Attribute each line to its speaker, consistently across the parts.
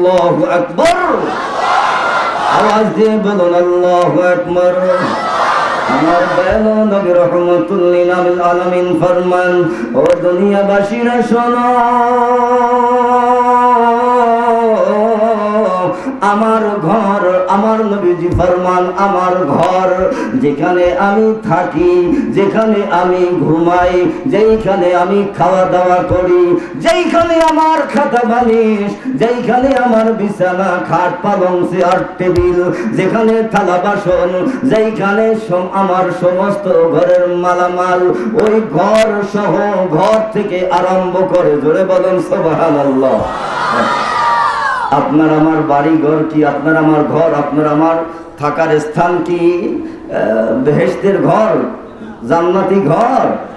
Speaker 1: আল্লাহু আকবার। আওয়াজ দিয়ে বলুন, আল্লাহু আকবার। আমার বেলো নবী রহমতুল্লিল আলামিন ফরমান, ও দুনিয়াবাসীরা শোনো। আমার ঘর, আমার নবীজি ফরমান, আমার ঘর। যেখানে আমি থাকি, যেখানে আমি ঘুমাই, যেইখানে আমি খাওয়া দাওয়া করি, যেইখানে আমার খাতা বালিশ, যেইখানে আমার বিছানা, খাট, পালং, চেয়ার, টেবিল, যেখানে থালা বাসন, যেইখানে আমার সমস্ত ঘরের মালামাল, ওই ঘর সহ ঘর থেকে আরম্ভ করে জোরে বলেন, সুবহানাল্লাহ। আপনার আমার বাড়ি ঘর কি? আপনার আমার ঘর আপনার আমার থাকার স্থান কি? আহ, বেহেশতের ঘর? জান্নাতি ঘর?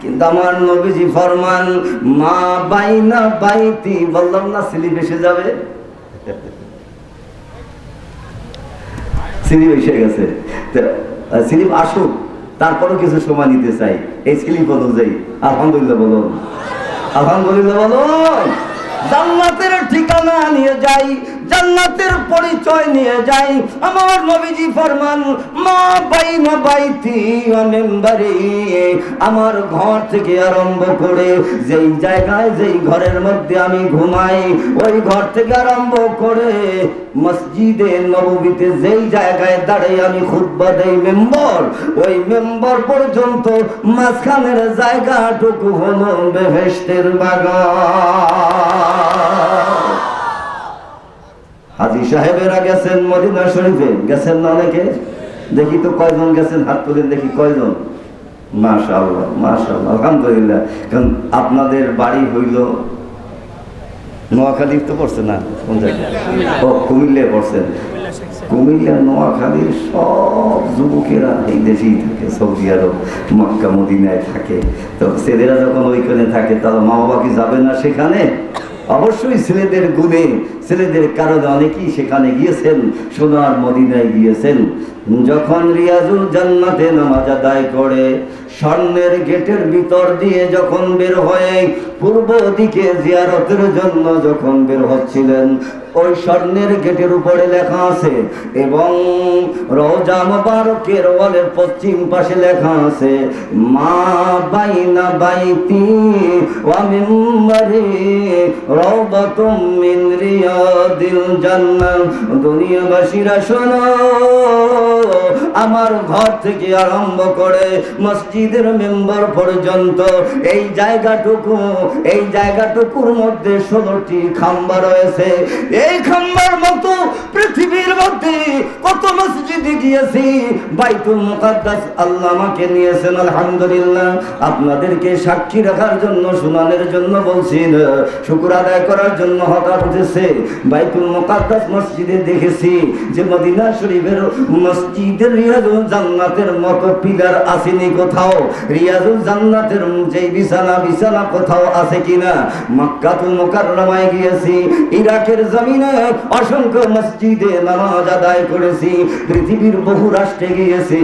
Speaker 1: কিন্তু আমার নবীজি ফরমান মা বাইনা বাইতি বললাম না সিলি বেসে যাবে। এসে গেছে। আসুক তারপরও কিছু সময় নিতে চাই। এই স্লিপ অনুযায়ী আলহামদুলিল্লাহ বলুন। আলহামদুলিল্লাহ বলুন। জান্নাতের ঠিকানা নিয়ে যাই। জান্নাতের পরিচয় নিয়ে যাই। আমার নবীজি ফরমান, মা বাই, মা বাইতি মেম্বারি। আমার ঘর থেকে আরম্ভ করে যেই জায়গায়, যেই ঘরের মধ্যে আমি ঘুমাই, ওই ঘর থেকে আরম্ভ করে মসজিদে নববীতে যেই জায়গায় দাঁড়িয়ে আমি খুতবা দেই মেম্বর, ওই মেম্বর পর্যন্ত মাঝখানের জায়গাটুকু হলো বেহেস্তের বাগান। হাজি সাহেবেরা গেছেন মদিনা শরীফে। গেছেন না অনেকে? দেখি তো কয়জন গেছেন? হাত তুলেন দেখি কয়জন? আলহামদুলিল্লাহ। কারণ আপনাদের বাড়ি হইল নোয়াখালী তো পড়ছে না? কোন জায়গায়? ও পড়ছেন। কুমিল্লা, নোয়াখালীর সব যুবকেরা এই দেশেই থাকে, সৌদি আরব, মক্কা, মদিনায় থাকে। তো ছেলেরা যখন ওইখানে থাকে তারা মা বাবা কি যাবে না সেখানে? অবশ্যই ছেলেদের গুণে, ছেলেদের কারণে অনেকেই সেখানে গিয়েছেন, সোনার মদিনায় গিয়েছেন। যখন রিয়াজুল জান্নাতে নামাজ আদায় করে স্বর্ণের গেটের ভিতর দিয়ে যখন বের হয়ে পূর্ব দিকে জিয়ারতের জন্য যখন বের হচ্ছিলেন, ওই স্বর্ণের গেটের উপরে লেখা আছে এবং রোজা মোবারকের ওয়ালের পশ্চিম পাশে লেখা আছে, মা বাইনা বাইতি ওয়া মিম্বারি রাওদাতুম মিন রিয়াদিল জান্নাহ। দুনিয়াবাসীরা শোনো, আমার ঘর থেকে আরম্ভ করে মসজিদের মেম্বার পর্যন্ত এই জায়গাটুকু, এই জায়গাটুকুর মধ্যে ষোলোটি খাম্বা রয়েছে। এই খাম্বার মতো পৃথিবীর মধ্যে কত মসজিদে গিয়েছি, বাইতুল মুকাদ্দাস আল্লাহ আমাকে নিয়েছেন, আলহামদুলিল্লাহ। আপনাদেরকে সাক্ষী রাখার জন্য, শুনানের জন্য বলছি, শুকুর আদায় করার জন্য হঠাৎ উঠেছে, বাইতুল মুকাদ্দাস মসজিদে দেখেছি যে মদিনা শরীফের মসজিদের জান্নাতের মতো পিলার আসেনি কোথাও। রিয়াজুল জান্নাতের যেই বিছানা বিছানা কোথাও আছে কিনা? মক্কাতুল মুকাররমায় গিয়েছি, ইরাকের জমিনে অসংখ্য মসজিদে নামাজ আদায় করেছি, পৃথিবীর বহু রাষ্ট্রে গিয়েছি।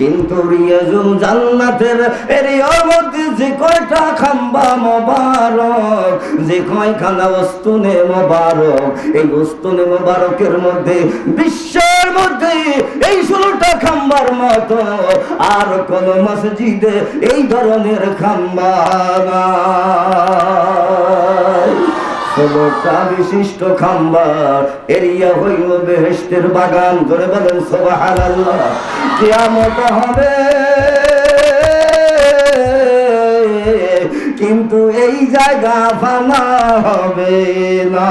Speaker 1: কিন্তু রিয়াজুল জান্নাতের এরিয়ার মধ্যে যে কয়টা খাম্বা মোবারক, যে কয়খানা ওস্তুনে মোবারক, এই ওস্তুনে মোবারকের মধ্যে, বিশ্বের মধ্যে এই ষোলোটা খাম্বার মতো আর কোন মসজিদে এই ধরনের খাম্বা। ষোলোটা বিশিষ্ট খাম্বার এরিয়া হইল বেহেস্তের বাগান। ধরে বলেন সোবাহান আল্লাহ কিয়ামত হবে। কিন্তু এই জায়গা ফানা হবে না।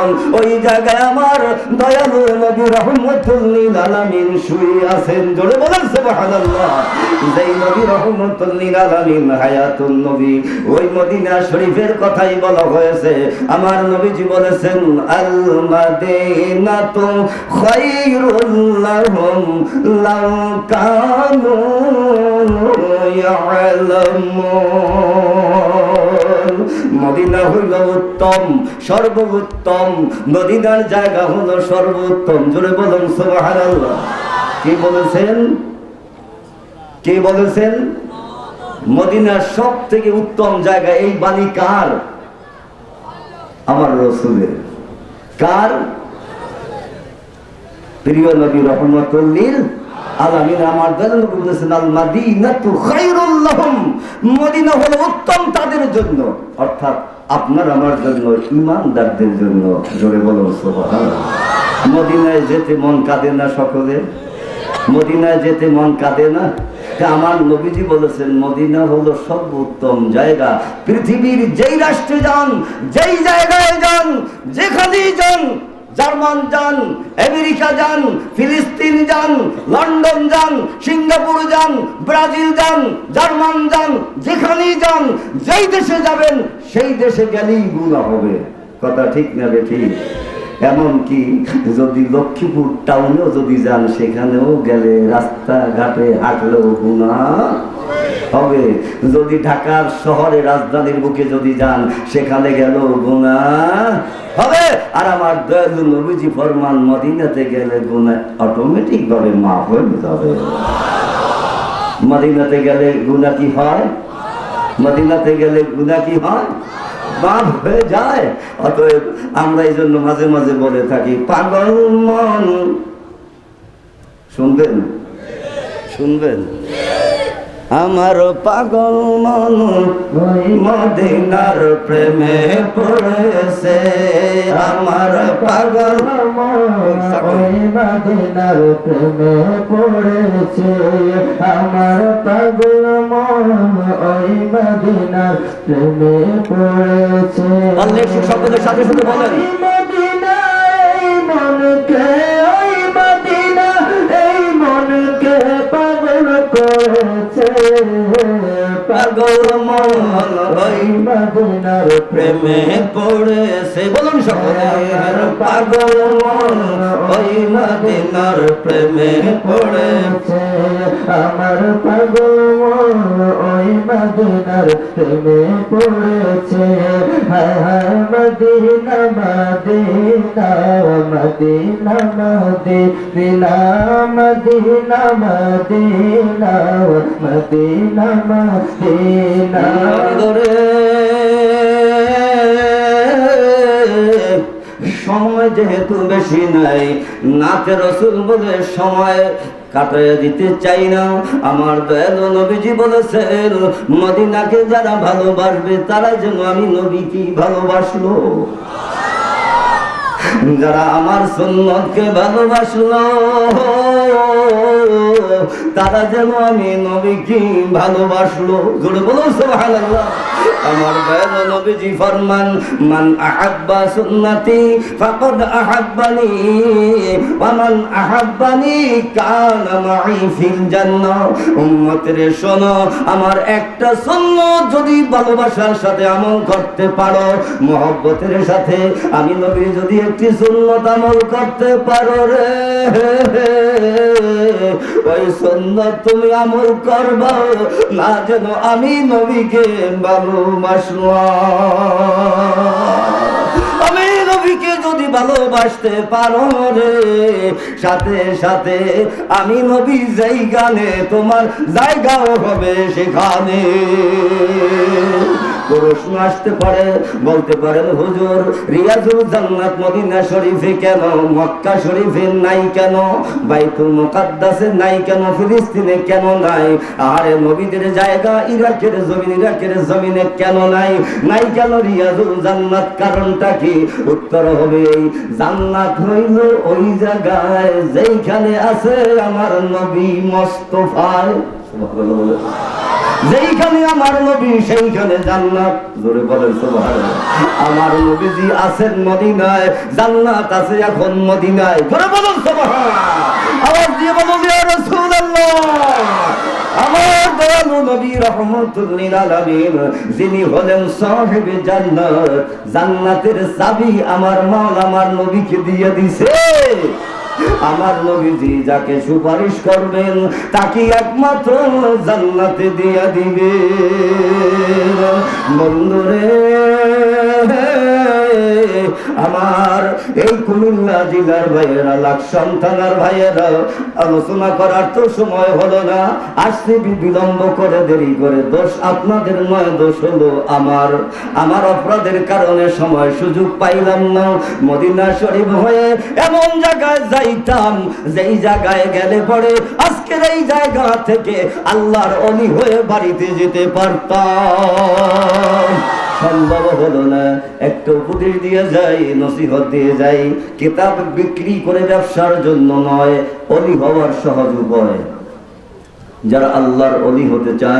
Speaker 1: কারণ ওই জায়গায় আমার দয়ালু নবী রহমতুল্লিল আলামিন শুয়ে আছেন। জোরে বলেন সুবহানাল্লাহ। যেই নবী রহমতুল্লিল আলামিন হায়াতুন নবী, ওই মদিনা শরীফের কথাই বলা হয়েছে। আমার নবীজি বলেছেন আল মাদিনাতু খায়রুল লাহুম লাউ কানু ইয়ালামুন। মদিনা হইল উত্তম, সর্বোত্তম। মদিনার জায়গা হলো সর্বোত্তম। জোরে বলুন, সুবহানাল্লাহ। কি বলেছেন? কে বলেছেন? মদিনার সব থেকে উত্তম জায়গা এই বাণী কার? আমার রসুলের। কার? প্রিয় নবী রহমতুল্লিল আলামিন আমার দয়াল নবী বলেছেন আল মাদিনাতু খায়রুল মদিনা হলো উত্তম তাদের জন্য। অর্থাৎ আপনার আমার জন্য, ইমানদারদের জন্য। জোরে বলুন সুবহানাল্লাহ। মদিনায় যেতে মন কাঁদে না সকলে? মদিনায় যেতে মন কাঁদে না? আমার নবীজি বলেছেন, মদিনা হলো সর্বোত্তম জায়গা। পৃথিবীর যেই রাষ্ট্রে যান, যেই জায়গায় যান, যেখানেই যান জার্মান যান, আমেরিকা যান, ফিলিস্তিন যান, লন্ডন যান, সিঙ্গাপুর যান, ব্রাজিল যান, জার্মান যান, যেখানেই যান, যেই দেশে যাবেন, সেই দেশে গেলেই গুণা হবে। কথা ঠিক না রে ঠিক? এমনকি যদি লক্ষ্মীপুর টাউনেও যদি যান, সেখানেও গেলে রাস্তাঘাটে হাঁটলেও গুণা হবে। যদি ঢাকার শহরে রাজধানীর বুকে যদি যান, সেখানে গেল গুণা হবে। আর আমার দয়ালু নবীজি ফরমান মদিনাতে গেলে গুণা অটোমেটিক ভাবে মাফ হয়ে যাবে। মদিনাতে গেলে গুণা কি হয়? মদিনাতে গেলে গুণা কি হয়? মাফ হয়ে যায়। অতএব আমরা এই জন্য মাঝে মাঝে বলে থাকি, পাগল মন। শুনবেন? শুনবেন? আমার পাগল মন ওই মদিনার প্রেমে পড়েছে। আমার পাগল
Speaker 2: ওই মদিনার প্রেমে পড়েছে। আমার পাগল মন ওই মদিনার প্রেমে পড়েছে।
Speaker 1: অনেক শব্দের সাথে সাথে বলেন।
Speaker 2: ওই মদিনা এই মনকে পাগল
Speaker 1: মন, ওই
Speaker 2: মদিনার
Speaker 1: প্রেমে পড়েছে। বলুন সকলে পাগল মন, ওই মদিনার প্রেমে পড়েছে
Speaker 2: আমার পাগল মন মদিনার প্রেমে পড়েছে হায় হায় Medina Medina Medina Medina Medina Medina Medina Medina
Speaker 1: নন্দরে সময় যেহেতু বেশি নাই নাতে রসুল বলে সময় কাটাইয়া দিতে চাই না। আমার দয়ালু নবীজি বলেছেন, মদিনাকে যারা ভালোবাসবে তারা যেন আমি নবীকে ভালোবাসলো। যারা আমার সুন্নতকে ভালোবাসলো, তারা যেন আমি নবীকে ভালোবাসলো। জোরে বলো সুবহানাল্লাহ। আমার দয়াল নবীজি ফরমান, মান আহাব্বা সুন্নতি ফাকাদ আহাব্বানি, ওয়া মান আহাব্বানি কানা মাই ফিল জান্নাহ। উম্মতের, শোনো, আমার একটা সুন্নত যদি ভালোবাসার সাথে আমল করতে পারো, মহব্বতের সাথে, আমি নবী যদি একটি সুন্নত আমল করতে পারো রে। ওই সুন্নত তুমি আমল করবা, না যেন আমি নবীকে ভালোবাসলাম আমি যদি ভালোবাসতে পারো রে, সাথে সাথে আমি নবী জায়গানে, তোমার জায়গাও হবে সেখানে। প্রশ্ন আসতে পারে, বলতে পারেন হুজুর, রিয়াজুল জান্নাত মদিনা শরীফে কেন, মক্কা শরীফে নাই কেন, বাইতুল মুকাদ্দাসে নাই কেন, ফিলিস্তিনে কেন নাই আরে নবীদের জায়গা ইরাকের জমিন, ইরাকের জমিনে কেন নাই নাই কেন রিয়াজুল জান্নাত, কারণটা কি উত্তর হবে জান্নাত হইল ওই জায়গায় যেইখানে আছে আমার নবী মোস্তফায় সুবহানাল্লাহ। যেইখানে আমার নবী, সেইখানে জান্নাত। জোরে বলেন আমার নবীজি আছেন মদিনায়, জান্নাত আছে এখন মদিনায়। জোরে বলেন দিয়ে বলুন আমার দয়ালু নবী রহমতুল্লিল আলামিন, যিনি হলেন সাহেবে জান্নাত, জান্নাতের চাবি আমার মাওলা, আমার নবীকে দিয়ে দিছে। আমার নবীজি যাকে সুপারিশ করবেন তাকে একমাত্র জান্নাতে দিয়া দিবে বন্ধুরে আমার এই কুমিল্লা জেলার ভাইয়েরা, লাখ সন্তানার ভাইয়েরা, আলোচনা করার তো সময় হলো না। আসতে বিলম্ব করে, দেরি করে। দোষ আপনাদের নয়, দোষ হলো আমার। আমার অপরাধের কারণে সময় সুযোগ পাইলাম না। মদিনা শরীফ হয়ে এমন জায়গায় যাইতাম, যেই জায়গায় গেলে পরে আজকের এই জায়গা থেকে আল্লাহর অলি হয়ে বাড়িতে যেতে পারতাম। সম্ভব হলো না। একটা উপদেশ দিয়ে যাই, নসিহত দিয়ে যাই। কিতাব বিক্রি করে ব্যবসার জন্য নয়, অলি হওয়ার সহজ উপায়। যারা আল্লাহর অলি হতে চান